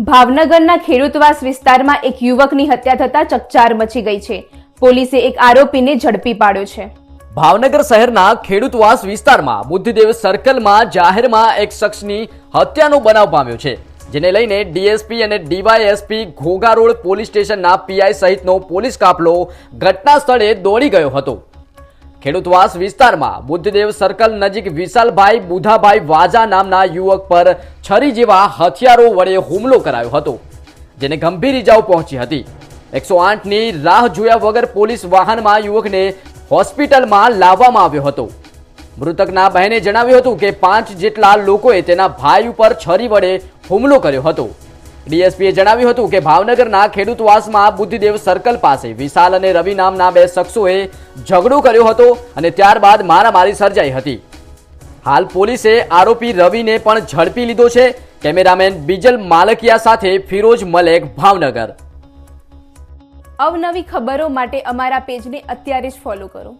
ભાવનગરના ખેડૂતવાસ વિસ્તારમાં એક યુવકની હત્યા થતા ચકચાર મચી ગઈ છે. પોલીસે એક આરોપીને ઝડપી પાડ્યો છે. ભાવનગર શહેરના ખેડૂતવાસ વિસ્તારમાં બુદ્ધિદેવ સર્કલમાં જાહેરમાં એક શખ્સની હત્યાનો બનાવ પામ્યો છે, જેને લઈને ડીએસપી અને ડીવાયએસપી ઘોઘા રોડ પોલીસ સ્ટેશનના પીઆઈ સહિતનો પોલીસ કાફલો ઘટના સ્થળે દોડી ગયો હતો. ખેડૂતવાસ વિસ્તારમાં બુદ્ધદેવ સર્કલ નજીક વિશાલભાઈ બુધાભાઈ વાજા નામના યુવક પર છરી જેવા હથિયારો વડે હુમલો કરાયો હતો, જેને ગંભીર ઇજાઓ પહોંચી હતી. એકસો આઠની રાહ જોયા વગર પોલીસ વાહનમાં યુવકને હોસ્પિટલમાં લાવવામાં આવ્યો હતો. મૃતકના બહેને જણાવ્યું હતું કે પાંચ જેટલા લોકોએ તેના ભાઈ ઉપર છરી વડે હુમલો કર્યો હતો. ડીએસપીએ જણાવ્યું હતું કે ભાવનગરના ખેડૂતવાસમાં બુદ્ધિદેવ સર્કલ પાસે વિશાલ અને રવિ નામના બે શખ્સોએ ઝઘડો કર્યો હતો અને ત્યારબાદ મારામારી સર્જાઈ હતી. હાલ પોલીસે આરોપી રવિને પણ ઝડપી લીધો છે. કેમેરામેન બીજલ માલકિયા સાથે ફિરોજ મલેક, ભાવનગર. અવનવી ખબરો માટે અમારા પેજને અત્યારે જ ફોલો કરો.